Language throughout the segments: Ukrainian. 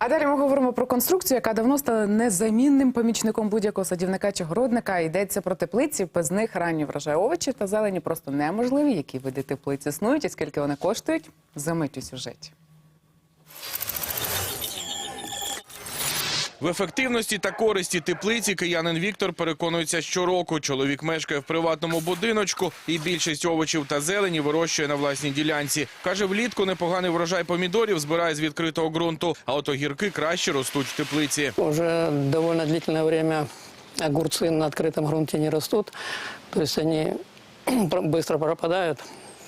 А далі ми говоримо про конструкцію, яка давно стала незамінним помічником будь-якого садівника чи городника. Йдеться про теплиці. Без них ранні врожай овочі та зелені просто неможливі. Які види теплиць існують і скільки вони коштують? Замить у сюжеті. В ефективності та користі теплиці киянин Віктор переконується щороку. Чоловік мешкає в приватному будиночку і більшість овочів та зелені вирощує на власній ділянці. Каже, влітку непоганий врожай помідорів збирає з відкритого ґрунту, а от огірки краще ростуть в теплиці. Уже довольно длительное время огурцы на открытом грунте не растут, то есть они быстро пропадают.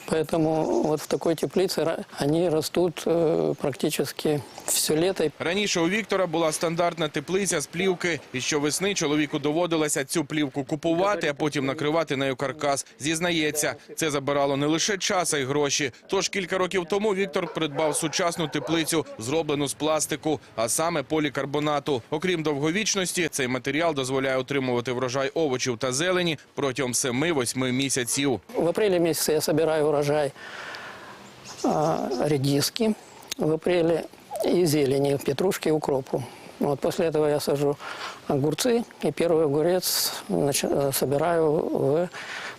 Поэтому вот в такой теплице они растут э, практически все лето. Раніше у Віктора була стандартна теплиця з плівки, і щовесни чоловіку доводилося цю плівку купувати, а потім накривати нею каркас. Зізнається, це забирало не лише час, а й гроші. Тож кілька років тому Віктор придбав сучасну теплицю, зроблену з пластику, а саме полікарбонату. Окрім довговічності, цей матеріал дозволяє отримувати врожай овочів та зелені протягом 7-8 місяців. В апреле месяце я собираю урожай редиски, в апреле и зелени, петрушки укропу. Вот после этого я сажу огурцы, и первый огурец нач- э, собираю в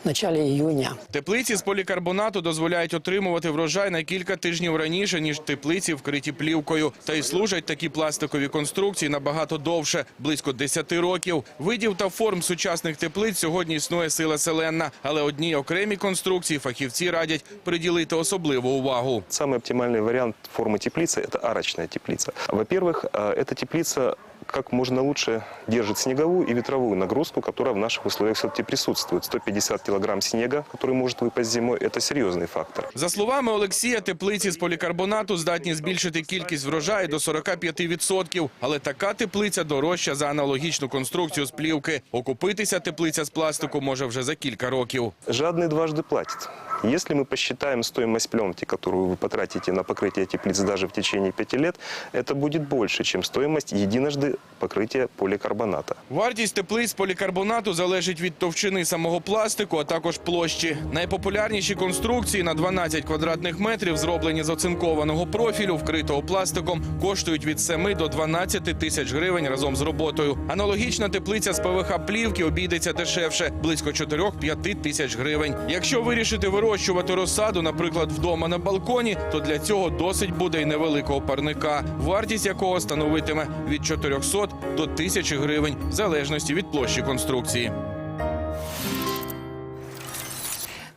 начале июня. Теплиці з полікарбонату дозволяють отримувати врожай на кілька тижнів раніше, ніж теплиці, вкриті плівкою. Та й служать такі пластикові конструкції набагато довше – близько 10 років. Видів та форм сучасних теплиць сьогодні існує сила селенна. Але одній окремій конструкції фахівці радять приділити особливу увагу. Самый оптимальный вариант формы теплицы – это арочная теплица. Во-первых, э, эта теплица как можно лучше держит снеговую и ветровую нагрузку, которая в наших условиях все-таки присутствует. 150 килограмм снега, который может выпасть зимой, это серьезный фактор. За словами Олексія, теплиці з полікарбонату здатні збільшити кількість врожаю до 45%. Але така теплиця дорожча за аналогічну конструкцію з плівки. Окупитися теплиця з пластику може вже за кілька років. Жадный дважды платит. Если мы посчитаем стоимость пленки, которую вы потратите на покрытие теплиц даже в течение пяти лет, это будет больше, чем стоимость единожды покрытия поликарбоната. Вартість теплиць з полікарбонату залежить від товщини самого пластику, а також площі. Найпопулярніші конструкції на 12 квадратних метрів, зроблені з оцинкованого профілю, вкритого пластиком, коштують від 7 до 12 тисяч гривень разом з роботою. Аналогічна теплиця з ПВХ плівки обійдеться дешевше близько 4-5 тисяч гривень. Якщо вирішити вирощувати розсаду, наприклад, вдома на балконі, то для цього досить буде й невеликого парника, вартість якого становитиме від 400 до 1000 гривень, в залежності від площі конструкції.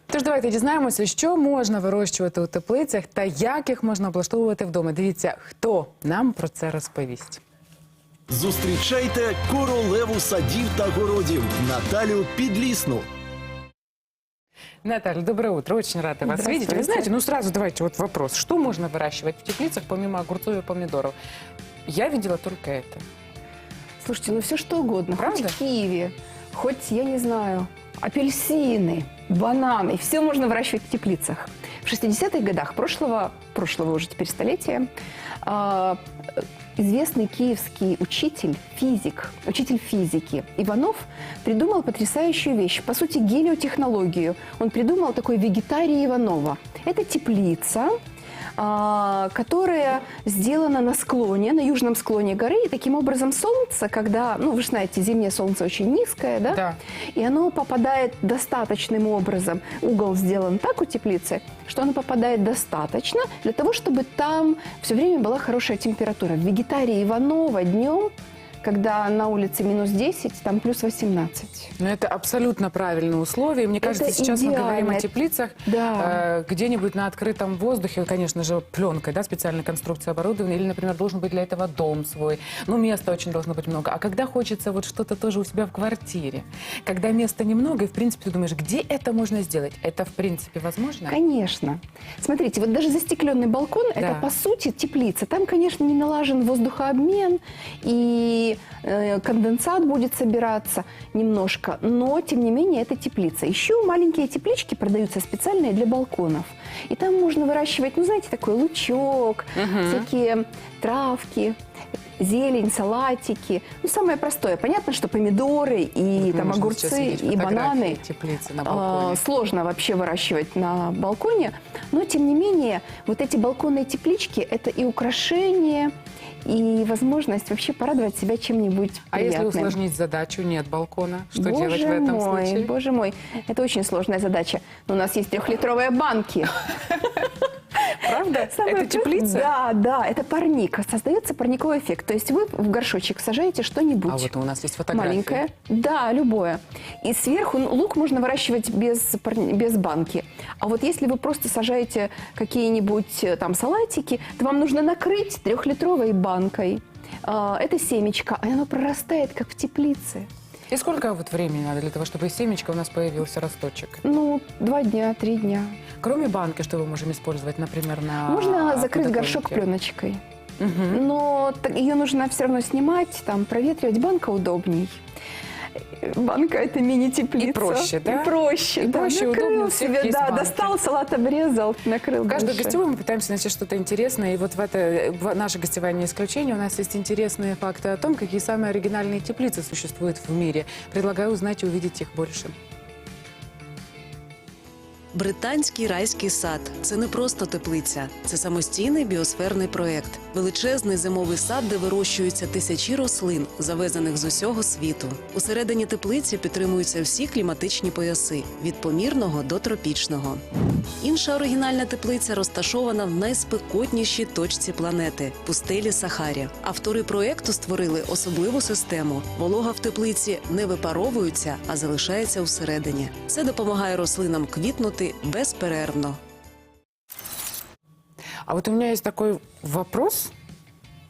Тож давайте дізнаємося, що можна вирощувати у теплицях та як їх можна облаштовувати вдома. Дивіться, хто нам про це розповість. Зустрічайте королеву садів та городів Наталю Підлісну. Наталья, доброе утро. Очень рада вас видеть. Вы знаете, ну сразу давайте вот вопрос. Что можно выращивать в теплицах помимо огурцов и помидоров? Я видела только это. Слушайте, ну все что угодно. Правда? Хоть киви, хоть, я не знаю, апельсины, бананы. Все можно выращивать в теплицах. В 60-х годах прошлого, прошлого уже теперь столетия а, известный киевский учитель, физик, учитель физики Иванов придумал потрясающую вещь. По сути, гелиотехнологию. Он придумал такой вегетарий Иванова. Это теплица, а, которая сделана на склоне, на южном склоне горы. И таким образом солнце, когда, ну вы же знаете, зимнее солнце очень низкое, да? Да. И оно попадает достаточным образом. Угол сделан так у теплицы, что оно попадает достаточно для того, чтобы там все время была хорошая температура. В вегетарии Иванова днем, когда на улице минус 10, там плюс 18. Но это абсолютно правильные условия. Мне кажется, сейчас мы говорим идеально. о теплицах Да. э, где-нибудь на открытом воздухе, конечно же, пленкой, да, специальной конструкции оборудования. Или, например, должен быть для этого дом свой. Ну, места очень должно быть много. А когда хочется вот что-то тоже у себя в квартире, когда места немного, и, в принципе, ты думаешь, где это можно сделать? Это, в принципе, возможно? Конечно. Смотрите, вот даже застекленный балкон Да. это по сути теплица. Там, конечно, не налажен воздухообмен и э, конденсат будет собираться немножко, но тем не менее это теплица. Еще маленькие теплички продаются специальные для балконов. И там можно выращивать, ну знаете, такой лучок, всякие травки. Зелень, салатики. Ну, самое простое. Понятно, что помидоры и там, Можно сейчас огурцы и бананы на а, балконе. сложно вообще выращивать на балконе, но тем не менее вот эти балконные теплички это и украшение, и возможность вообще порадовать себя чем-нибудь А если приятным. усложнить задачу, нет балкона, что боже делать в этом мой, случае? Боже мой, это очень сложная задача. Но у нас есть трехлитровые банки. Правда? Самое Это теплица? Да, да, это парник. Создается парниковый эффект. То есть вы в горшочек сажаете что-нибудь. А вот у нас есть фотография. Маленькое. Да, любое. И сверху лук можно выращивать без, без банки. А вот если вы просто сажаете какие-нибудь э, там салатики, то вам нужно накрыть трехлитровой банкой. А, это семечко, и оно прорастает, как в теплице. И сколько вот времени надо для того, чтобы из семечка у нас появился росточек? Ну, два дня, три дня. Кроме банки, что мы можем использовать, например, на Можно закрыть подоконнике? горшок пленочкой. Мгм. Но т- ее нужно все равно снимать, там, проветривать. Банка удобней. Банка это мини-теплица. И проще, да? И проще, И да. проще, накрыл удобно, себе, да, банки. достал, салат обрезал, накрыл. В гостевую мы пытаемся найти что-то интересное. И вот в это в наша гостевая не исключение. У нас есть интересные факты о том, какие самые оригинальные теплицы существуют в мире. Предлагаю узнать и увидеть их больше. Британський райський сад це не просто теплиця, це самостійний біосферний проект, величезний зимовий сад, де вирощуються тисячі рослин, завезених з усього світу. Усередині теплиці підтримуються всі кліматичні пояси від помірного до тропічного. Інша оригінальна теплиця розташована в найспекотнішій точці планети пустелі Сахарі. Автори проекту створили особливу систему. Волога в теплиці не випаровується, а залишається всередині. Це допомагає рослинам квітнути безперервно. А вот у меня есть такой вопрос.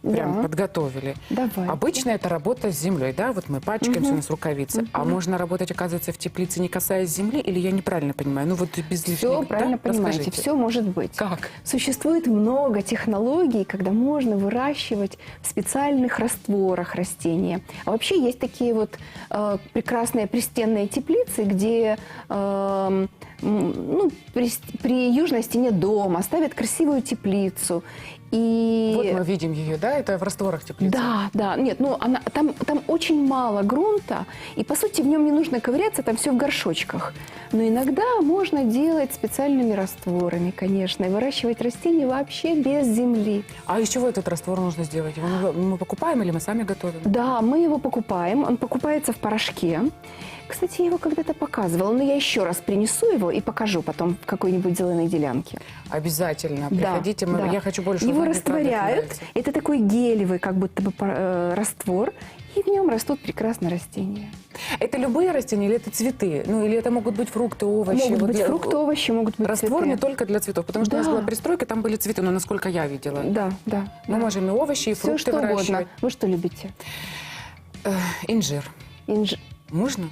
Прям Да. подготовили. Давай. Обычно это работа с землей, да? Вот мы пачкаемся, у нас рукавицы. А можно работать, оказывается, в теплице, не касаясь земли? Или я неправильно понимаю? Ну вот без Все лишнего, да? правильно понимаете, Расскажите. все может быть. Как? Существует много технологий, когда можно выращивать в специальных растворах растения. А вообще есть такие вот э, прекрасные пристенные теплицы, где эм, м, ну, при, при южной стене дома ставят красивую теплицу. И... Вот мы видим ее, да? Это в растворах теплицы. Да, да, нет, ну она, там, там очень мало грунта, и по сути в нем не нужно ковыряться, там все в горшочках. Но иногда можно делать специальными растворами, конечно, и выращивать растения вообще без земли. А из чего этот раствор нужно сделать? Его мы- покупаем или мы сами готовим? Да, мы его покупаем, он покупается в порошке. Кстати, я его когда-то показывала, но я еще раз принесу его и покажу потом в какой-нибудь зеленой делянке. Обязательно. Да, Приходите, мы- да. я хочу больше Его узнать, мне правда растворяют. нравится. Это такой гелевый, как будто бы э, раствор, и в нем растут прекрасно растения. Это любые растения или это цветы? Ну, или это могут быть фрукты, овощи? Могут Вот быть для- фрукты, овощи, могут быть Раствор цветы. не только для цветов, потому что у нас Да. была пристройка, там были цветы, но насколько я видела. Да, да. Мы да. можем и овощи, и Все фрукты что угодно. выращивать. Вы что любите? Э, инжир. Инж... Можно?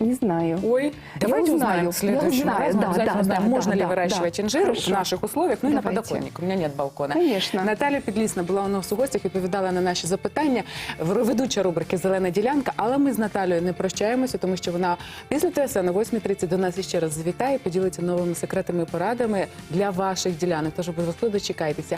Не знаю. Ой, давайте узнаем узнаю, в следующем я узнаю, да, обязательно да, узнаем, да, можно да, ли да, выращивать да. инжир в наших условиях, ну і на подоконник. У мене нет балкона. Конечно. Наталя Підлісна була у нас у гостях, відповідала на наші запитання. Ведуча рубрики Зелена ділянка. Але ми з Наталією не прощаємося, тому що вона після ТСН о 8.30 до нас іще раз завітає, поділиться новими секретами і порадами для ваших ділянок. Тож обов'язково дочекайтеся.